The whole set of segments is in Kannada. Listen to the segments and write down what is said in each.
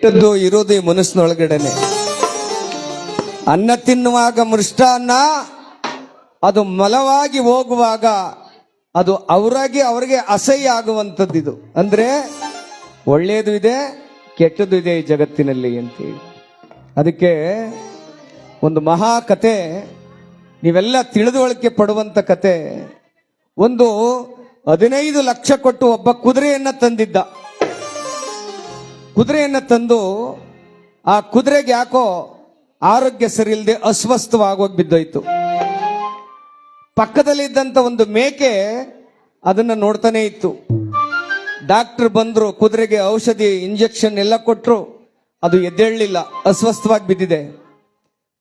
ಕೆಟ್ಟದ್ದು ಇರೋದು ಈ ಮನಸ್ಸಿನೊಳಗಡೆನೆ. ಅನ್ನ ತಿನ್ನುವಾಗ ಮೃಷ್ಟ ಅನ್ನ, ಅದು ಮಲವಾಗಿ ಹೋಗುವಾಗ ಅದು ಅವರಾಗಿ ಅವರಿಗೆ ಅಸಹ್ಯ ಆಗುವಂಥದ್ದು ಇದು. ಅಂದ್ರೆ ಒಳ್ಳೆಯದು ಇದೆ, ಕೆಟ್ಟದ್ದು ಇದೆ ಈ ಜಗತ್ತಿನಲ್ಲಿ ಅಂತೇಳಿ. ಅದಕ್ಕೆ ಒಂದು ಮಹಾ ಕತೆ, ನೀವೆಲ್ಲ ತಿಳಿದುವಳಿಕೆ ಪಡುವಂತ ಕತೆ, ಒಂದು ಹದಿನೈದು ಲಕ್ಷ ಕೊಟ್ಟು ಒಬ್ಬ ಕುದುರೆಯನ್ನ ತಂದಿದ್ದ. ಕುದುರೆಯನ್ನ ತಂದು ಆ ಕುದುರೆಗೆ ಯಾಕೋ ಆರೋಗ್ಯ ಸರಿ ಇಲ್ಲದೆ ಅಸ್ವಸ್ಥವಾಗೋಗಿ ಬಿದ್ದೋಯ್ತು. ಪಕ್ಕದಲ್ಲಿದ್ದಂತ ಒಂದು ಮೇಕೆ ಅದನ್ನ ನೋಡ್ತಾನೆ ಇತ್ತು. ಡಾಕ್ಟರ್ ಬಂದ್ರು, ಕುದುರೆಗೆ ಔಷಧಿ ಇಂಜೆಕ್ಷನ್ ಎಲ್ಲ ಕೊಟ್ಟರು ಅದು ಎದ್ದೇಳಲಿಲ್ಲ, ಅಸ್ವಸ್ಥವಾಗಿ ಬಿದ್ದಿದೆ.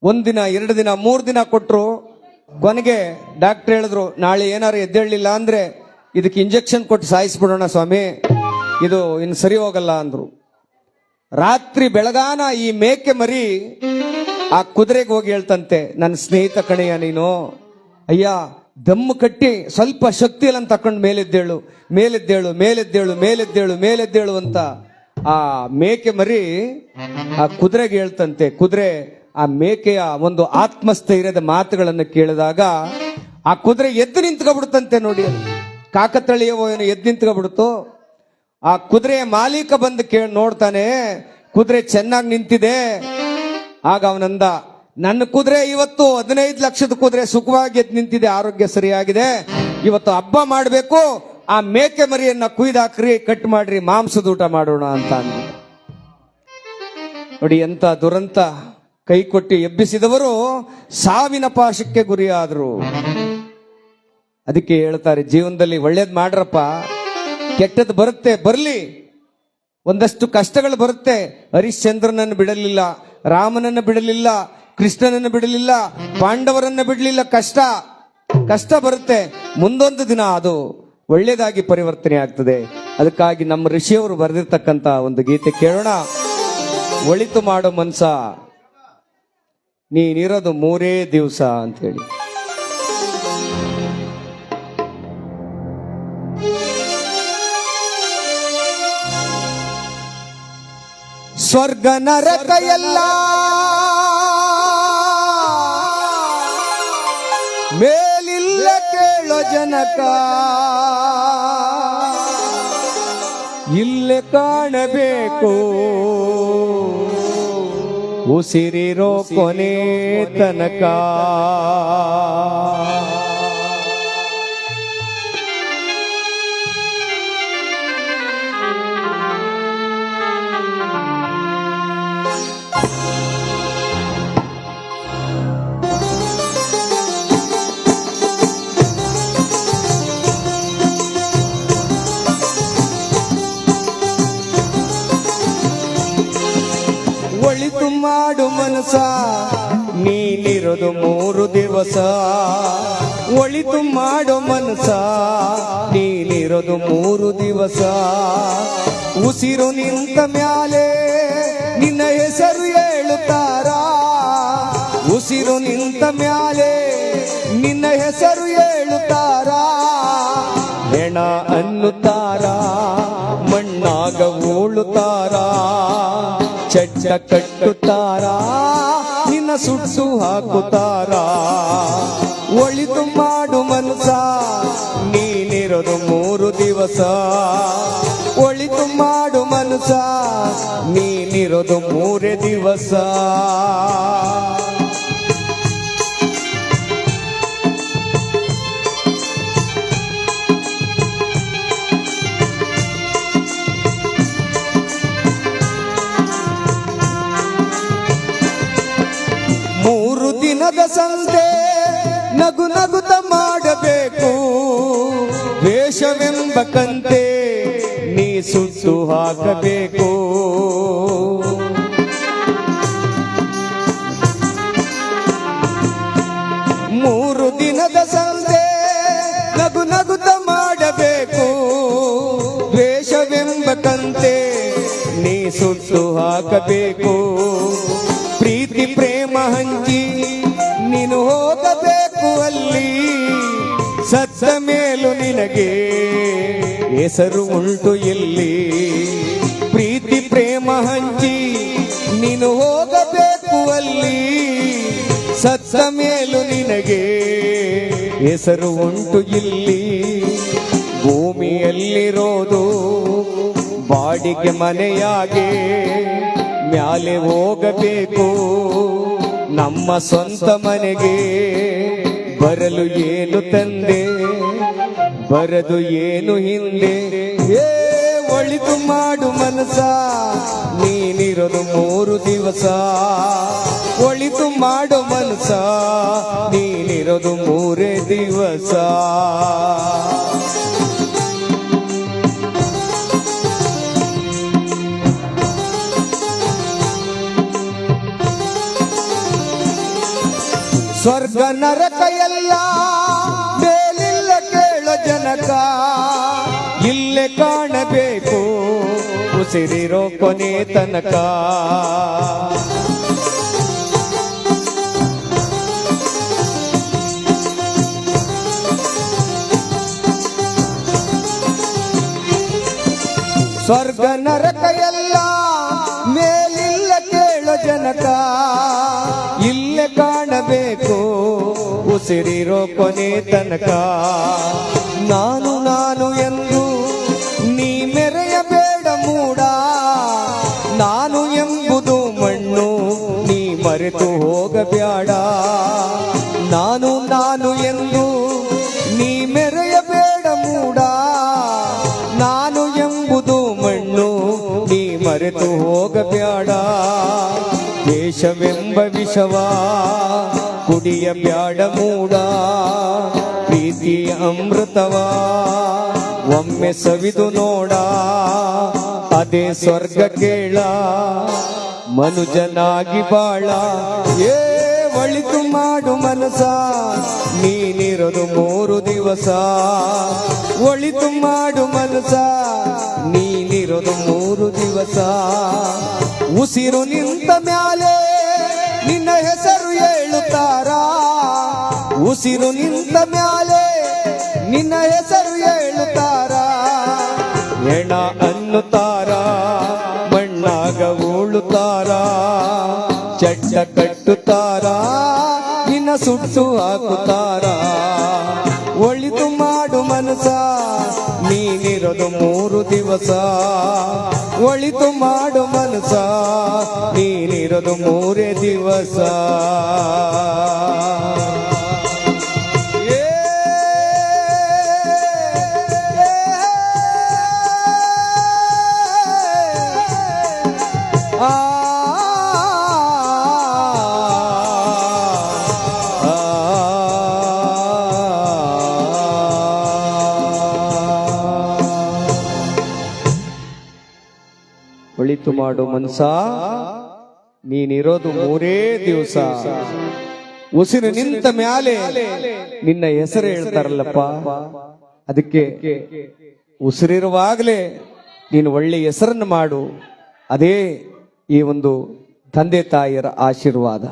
ಒಂದಿನ ಎರಡು ದಿನ, ಮೂರು ದಿನ ಕೊಟ್ಟರು ಕೊನೆಗೆ ಡಾಕ್ಟರ್ ಹೇಳಿದ್ರು, ನಾಳೆ ಏನಾರು ಎದ್ದೇಳಲಿಲ್ಲ ಅಂದ್ರೆ ಇದಕ್ಕೆ ಇಂಜೆಕ್ಷನ್ ಕೊಟ್ಟು ಸಾಯಿಸ್ಬಿಡೋಣ ಸ್ವಾಮಿ. ಇದು ಇನ್ನು ಸರಿ ಹೋಗಲ್ಲ ಅಂದ್ರು. ರಾತ್ರಿ ಬೆಳಗಾನ ಈ ಮೇಕೆ ಮರಿ ಆ ಕುದುರೆಗೆ ಹೋಗಿ ಹೇಳ್ತಂತೆ ನನ್ನ ಸ್ನೇಹಿತ ಕಣೆಯ ನೀನು, ಅಯ್ಯ, ದಮ್ಮು ಕಟ್ಟಿ ಸ್ವಲ್ಪ ಶಕ್ತಿ ಎಲ್ಲ ತಕೊಂಡು ಮೇಲೆದ್ದೇಳು ಮೇಲೆದ್ದೇಳು ಮೇಲೆದ್ದೇಳು ಮೇಲೆದ್ದೇಳು ಮೇಲೆದ್ದೇಳು ಅಂತ ಆ ಮೇಕೆ ಮರಿ ಆ ಕುದುರೆಗೆ ಹೇಳ್ತಂತೆ, ಕುದುರೆ, ಆ ಮೇಕೆಯ ಒಂದು ಆತ್ಮಸ್ಥೈರ್ಯದ ಮಾತುಗಳನ್ನು ಕೇಳಿದಾಗ ಆ ಕುದುರೆ ಎದ್ದು ನಿಂತ್ಕೊಬಿಡುತ್ತಂತೆ ನೋಡಿ ಅದು ಕಾಕತಳಿಯವೋ ಏನೋ ಎದ್ದು ನಿಂತ್ಕೊಬಿಡ್ತು ಆ ಕುದುರೆಯ ಮಾಲೀಕ ಬಂದು ಕೇಳಿ ನೋಡ್ತಾನೆ, ಕುದುರೆ ಚೆನ್ನಾಗಿ ನಿಂತಿದೆ. ಆಗ ಅವನಂದ ನನ್ನ ಕುದುರೆ ಇವತ್ತು ಹದಿನೈದು ಲಕ್ಷದ ಕುದುರೆ ಸುಖವಾಗಿ ಎದ್ದು ನಿಂತಿದೆ, ಆರೋಗ್ಯ ಸರಿಯಾಗಿದೆ. ಇವತ್ತು ಹಬ್ಬ ಮಾಡಬೇಕು, ಆ ಮೇಕೆ ಮರಿಯನ್ನ ಕುಯ್ದಾಕ್ರಿ, ಕಟ್ ಮಾಡ್ರಿ, ಮಾಂಸದ ಊಟ ಮಾಡೋಣ ಅಂತ ನೋಡಿ ಎಂತ ದುರಂತ, ಕೈ ಕೊಟ್ಟು ಎಬ್ಬಿಸಿದವರು ಸಾವಿನ ಪಾಶಕ್ಕೆ ಗುರಿಯಾದರು. ಅದಕ್ಕೆ ಹೇಳ್ತಾರೆ, ಜೀವನದಲ್ಲಿ ಒಳ್ಳೇದ್ ಮಾಡ್ರಪ್ಪ ಕೆಟ್ಟದ್ದು ಬರುತ್ತೆ, ಬರಲಿ. ಒಂದಷ್ಟು ಕಷ್ಟಗಳು ಬರುತ್ತೆ. ಹರಿಶ್ಚಂದ್ರನನ್ನು ಬಿಡಲಿಲ್ಲ, ರಾಮನನ್ನು ಬಿಡಲಿಲ್ಲ, ಕೃಷ್ಣನನ್ನು ಬಿಡಲಿಲ್ಲ, ಪಾಂಡವರನ್ನು ಬಿಡಲಿಲ್ಲ, ಕಷ್ಟ. ಕಷ್ಟ ಬರುತ್ತೆ. ಮುಂದೊಂದು ದಿನ ಅದು ಒಳ್ಳೆಯದಾಗಿ ಪರಿವರ್ತನೆ ಆಗ್ತದೆ. ಅದಕ್ಕಾಗಿ ನಮ್ಮ ಋಷಿಯವರು ಬರೆದಿರ್ತಕ್ಕಂತ ಒಂದು ಗೀತೆ ಕೇಳೋಣ. ಒಳಿತು ಮಾಡೋ ಮನ್ಸ ನೀನಿರೋದು ಮೂರೇ ದಿವಸ ಅಂತೇಳಿ ಸ್ವರ್ಗ ನರಕ ಎಲ್ಲ ಮೇಲಿಲ್ಲ ಕೇಳೋ ಜನಕ. ಇಲ್ಲೇ ಕಾಣಬೇಕು. ಉಸಿರಿರೋ ಕೊನೆ ತನಕ. ಮಾಡು ಮನಸ. ನೀನಿರೋದು ಮೂರು ದಿವಸ. ಒಳಿತು ಮಾಡೋ ಮನಸ. ನೀನಿರೋದು ಮೂರು ದಿವಸ. ಉಸಿರು ನಿಂತ ಮ್ಯಾಲೆ ನಿನ್ನ ಹೆಸರು ಹೇಳುತ್ತಾರ? ಉಸಿರು ನಿಂತ ಮ್ಯಾಲೆ ನಿನ್ನ ಹೆಸರು ಹೇಳುತ್ತಾರ? ಹೆಣ ಅನ್ನುತ್ತಾರ? ಮಣ್ಣಾಗ ಉಳುತ್ತಾರ? ಚಡ್ಡ ಕಟ್ಟುತ್ತಾರ? ನಿನ್ನ ಸುಟ್ಟು ಹಾಕುತ್ತಾರ? ಒಳಿತು ಮಾಡು ಮನಸ ನೀನಿರೋದು ಮೂರು ದಿವಸ. ಒಳಿತು ಮಾಡು ಮನಸ ನೀನಿರೋದು ಮೂರೇ ದಿವಸ. ದಿನದ ಸಂತೆ ನಗು ನಗುತ ಮಾಡಬೇಕು. ವೇಷವೆಂಬ ಕಂತೆ ನೀ ಸುತ್ತು ಹಾಕಬೇಕು. ಮೂರು ದಿನದ ಸಂತೆ ನಗು ನಗುತ ಮಾಡಬೇಕು. ವೇಷವೆಂಬ ಕಂತೆ ನೀ ಸುತ್ತು ಹಾಕಬೇಕು. ನೀನು ಹೋಗಬೇಕು ಅಲ್ಲಿ. ಸತ್ತ ಮೇಲೂ ನಿನಗೆ ಹೆಸರು ಉಂಟು ಇಲ್ಲಿ. ಪ್ರೀತಿ, ಪ್ರೇಮ, ಹಂಚಿ ನೀನು ಹೋಗಬೇಕು ಅಲ್ಲಿ. ಸತ್ತ ಮೇಲೂ ನಿನಗೆ ಹೆಸರು ಉಂಟು ಇಲ್ಲಿ. ಭೂಮಿಯಲ್ಲಿರೋದು ಬಾಡಿಗೆ ಮನೆಯಾಗೆ ಮ್ಯಾಲೆ ಹೋಗಬೇಕು. ನಮ್ಮ ಸ್ವಂತ ಮನೆಗೆ ಬರಲು ಏನು ತಂದೆ? ಬರದು ಏನು ಹಿಂದೆ? ಏ, ಒಳಿತು ಮಾಡು ಮನಸ ನೀನಿರೋದು ಮೂರು ದಿವಸ. ಒಳಿತು ಮಾಡು ಮನಸ ನೀನಿರೋದು ಮೂರೇ ದಿವಸ. ಸ್ವರ್ಗ ನರಕ ಎಲ್ಲ ಮೇಲಿಲ್ಲ ಕೇಳೋ ಜನಕ. ಇಲ್ಲೇ ಕಾಣಬೇಕು, ಉಸಿರಿರೋ ಕೊನೆ ತನಕ. ಸ್ವರ್ಗ ನರಕ ಎಲ್ಲ ಮೇಲಿಲ್ಲ ಕೇಳೋ ಜನಕ. ಇಲ್ಲೇ ಕಾಣಬೇಕು ಉಸಿರಿರೋ ಕೊನೆ ತನಕ ನಾನು ನಾನು ಎಂದು ನೀ ಮೆರೆಯಬೇಡ ಮೂಡ ನಾನು ಎಂಬುದು ಮಣ್ಣು ನೀ ಮರೆತು ಹೋಗಬೇಡ ನಾನು ನಾನು ಎಂದು ನೀ ಮೆರೆಯಬೇಡ ಮೂಡ ನಾನು ಎಂಬುದು ಮಣ್ಣು ನೀ ಮರೆತು ಹೋಗಬೇಡ ದೇಶವೆಂಬ ವಿಷವ ಕುಡಿಯ ಬ್ಯಾಡ ಮೂಡ ಪ್ರೀತಿ ಅಮೃತವ. ಒಮ್ಮೆ ಸವಿದು ನೋಡ, ಅದೇ ಸ್ವರ್ಗ ಕೇಳ. ಮನುಜನಾಗಿ ಬಾಳ, ಏ ಒಳಿತು ಮಾಡು ಮನಸ. ನೀನಿರೋದು ಮೂರು ದಿವಸ. ಒಳಿತು ಮಾಡು ಮನಸ. ನೀನಿರೋದು ಮೂರು ದಿವಸ. ಉಸಿರು ನಿಂತ ಮ್ಯಾಲೆ ಉಸಿರು ನಿಂತ ಮ್ಯಾಲೆ ನಿನ್ನ ಹೆಸರು ಹೇಳುತ್ತಾರ. ಎಣ ಅನ್ನುತ್ತಾರ, ಮಣ್ಣಾಗ ಉಳುತ್ತಾರ, ಚಡ್ಡ ಕಟ್ಟುತ್ತಾರ, ನಿನ್ನ ಸುಟ್ಟು ಹಾಕುತ್ತಾರ. ಒಳಿತು ಮಾಡು ಮನಸ ನೀನಿರೋದು ಮೂರು ದಿವಸ. ಒಳಿತು ಮಾಡು ಮನಸ ನೀನಿರೋದು ಮೂರೇ ದಿವಸ. ಮಾಡು ಮನ್ಸ ನೀನಿರೋದು ಮೂರೇ ದಿವಸ. ಉಸಿರು ನಿಂತ ಮ್ಯಾಲೆ ನಿನ್ನ ಹೆಸರು ಹೇಳ್ತಾರಲ್ಲಪ್ಪ. ಅದಕ್ಕೆ ಉಸಿರಿರುವಾಗಲೇ ನೀನು ಒಳ್ಳೆ ಹೆಸರನ್ನು ಮಾಡು. ಅದೇ ಈ ಒಂದು ತಂದೆ ತಾಯಿಯರ ಆಶೀರ್ವಾದ.